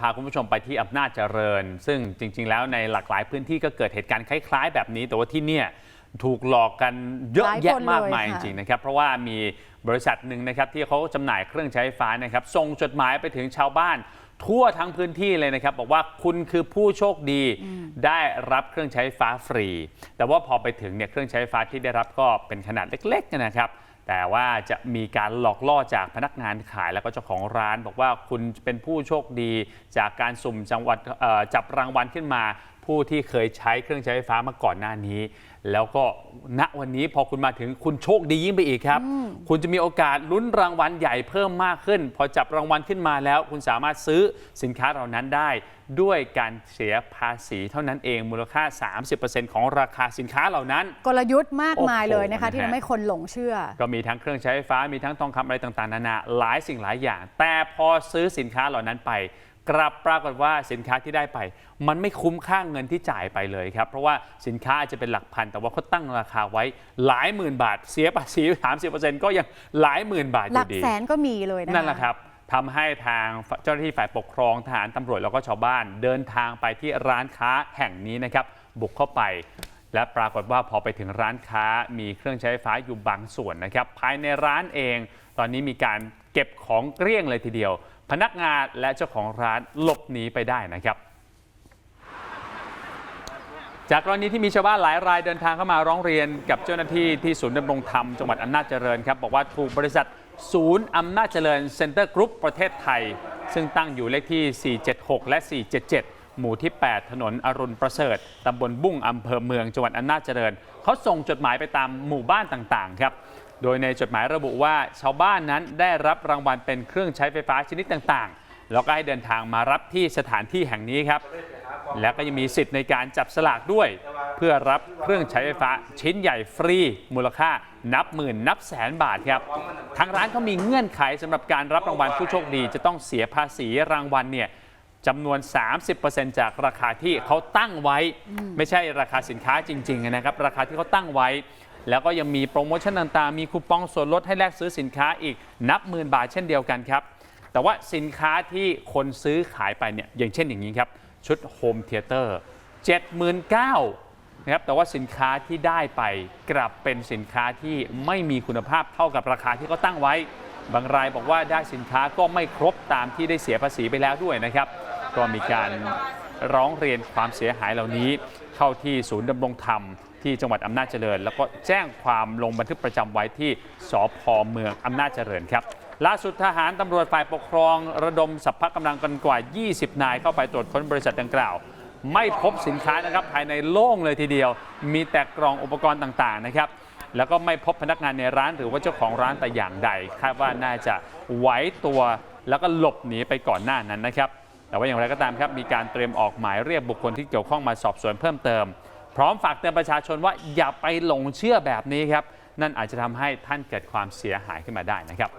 พาคุณผู้ชมไปที่อำนาจเจริญ ซึ่งจริง ๆ แล้วในหลากหลายพื้นที่ก็เกิดเหตุการณ์คล้าย ๆ แบบนี้ แต่ว่าที่เนี่ยถูกหลอกกันเยอะหลายแยะคนเลยมากมายจค่ะริงๆนะครับ เพราะว่ามีบริษัทหนึ่งนะครับที่เขาจำหน่ายเครื่องใช้ไฟฟ้านะครับส่งจดหมายไปถึงชาวบ้าน ทั่วทั้งพื้นที่เลยนะครับ บอกว่าคุณคือผู้โชคดีได้รับเครื่องใช้ไฟฟ้าฟรี แต่ว่าพอไปถึงเนี่ยเครื่องใช้ไฟฟ้าที่ได้รับก็เป็นขนาดเล็กๆนะครับแต่ว่าจะมีการหลอกล่อจากพนักงานขายแล้วก็เจ้าของร้าน บอกว่าคุณเป็นผู้โชคดีจากการสุ่มจังหวัดจับรางวัลขึ้นมา ผู้ที่เคยใช้เครื่องใช้ไฟฟ้ามาก่อนหน้านี้ แล้วก็ณวันนี้พอคุณมาถึงคุณโชคดียิ่งไปอีกครับ คุณจะมีโอกาสลุ้นรางวัลใหญ่เพิ่มมากขึ้น พอจับรางวัลขึ้นมาแล้ว คุณสามารถซื้อสินค้าเหล่านั้นได้ ด้วยการเสียภาษีเท่านั้นเองมูลค่า 30%ของราคาสินค้าเหล่านั้น กลยุทธ์มากมายเลยนะคะโอ้โหที่ทำให้คนหลงเชื่อ ก็มีทั้งเครื่องใช้ไฟฟ้ามีทั้งทองคำอะไรต่างๆนานาหลายสิ่งหลายอย่าง แต่พอซื้อสินค้าเหล่านั้นไป กลับปรากฏว่าสินค้าที่ได้ไป มันไม่คุ้มค่าเงินที่จ่ายไปเลยครับ เพราะว่าสินค้าอาจจะเป็นหลักพัน แต่ว่าเขาตั้งราคาไว้หลายหมื่นบาท เสียภาษี30%ก็ยังหลายหมื่นบาทอหลักยู่ดี แสนก็มีเลยนะคะ นั่นแหละครับทำให้ทางเจ้าหน้าที่ฝ่ายปกครองทหารตำรวจแล้วก็ชาวบ้าน เดินทางไปที่ร้านค้าแห่งนี้นะครับ บุกเข้าไป และปรากฏว่าพอไปถึงร้านค้ามีเครื่องใช้ไฟฟ้าอยู่บางส่วนนะครับ ภายในร้านเอง ตอนนี้มีการ เก็บของเกลี้ยงเลยทีเดียว พนักงานและเจ้าของร้านหลบหนีไปได้นะครับ จากกรณีที่มีชาวบ้านหลายรายเดินทางเข้ามาร้องเรียนกับเจ้าหน้าที่ที่ศูนย์ดำรงธรรมจังหวัดอำนาจเจริญครับบอกว่าถูกบริษัทศูนย์อำนาจเจริญเซ็นเตอร์กรุ๊ปประเทศไทย ซึ่งตั้งอยู่เลขที่ 476 และ 477หมู่ที่ 8 ถนนอรุณประเสริฐ ตำบลบุ้งอำเภอเมือง จังหวัดอำนาจเจริญ เขาส่งจดหมายไปตามหมู่บ้านต่าง ๆ ครับ โดยในจดหมายระบุว่าชาวบ้านนั้นได้รับรางวัลเป็นเครื่องใช้ไฟฟ้าชนิดต่างๆ แล้วก็ให้เดินทางมารับที่สถานที่แห่งนี้ครับ แล้วก็ยังมีสิทธิ์ในการจับสลากด้วย เพื่อรับเครื่องใช้ไฟฟ้าชิ้นใหญ่ฟรี มูลค่านับหมื่นนับแสนบาทครับ ทางร้านเขามีเงื่อนไขสำหรับการรับรางวัลผู้โชคดี จะต้องเสียภาษีรางวัลเนี่ยจำนวน 30%จากราคาที่เขาตั้งไว้ ไม่ใช่ราคาสินค้าจริงๆนะครับ ราคาที่เขาตั้งไว้ แล้วก็ยังมีโปรโมชั่นต่างๆ มีคูปองส่วนลดให้แลกซื้อสินค้าอีกนับหมื่นบาทเช่นเดียวกันครับ แต่ว่าสินค้าที่คนซื้อขายไปเนี่ยอย่างเช่นอย่างนี้ครับ ชุดโฮมเทเตอร์79,000นะครับแต่ว่าสินค้าที่ได้ไปกลับเป็นสินค้าที่ไม่มีคุณภาพเท่ากับราคาที่เขาตั้งไว้ บางรายบอกว่าได้สินค้าก็ไม่ครบตามที่ได้เสียภาษีไปแล้วด้วยนะครับก็มีการ ร้องเรียนความเสียหายเหล่านี้ เข้าที่ศูนย์ดำรงธรรมที่จังหวัดอำนาจเจริญ แล้วก็แจ้งความลงบันทึกประจำไว้ที่สพเมืองอำนาจเจริญครับล่าสุดทหารตำรวจฝ่ายปกครอง ระดมสัพพะกำลังกันกว่า 20 นายเข้าไปตรวจค้นบริษัทดังกล่าว ไม่พบสินค้านะครับภายในโล่งเลยทีเดียว มีแต่กล่องอุปกรณ์ต่างๆนะครับแล้วก็ไม่พบพนักงานในร้านหรือว่าเจ้าของร้านแต่อย่างใดคาดว่าน่าจะไหวตัวแล้วก็หลบหนีไปก่อนหน้านั้นนะครับ แต่ว่าอย่างไรก็ตามครับมีการเตรียมออกหมายเรียกบุคคลที่เกี่ยวข้องมาสอบสวนเพิ่มเติม พร้อมฝากเตือนประชาชนว่าอย่าไปหลงเชื่อแบบนี้ครับนั่นอาจจะทำให้ท่านเกิดความเสียหายขึ้นมาได้นะครับ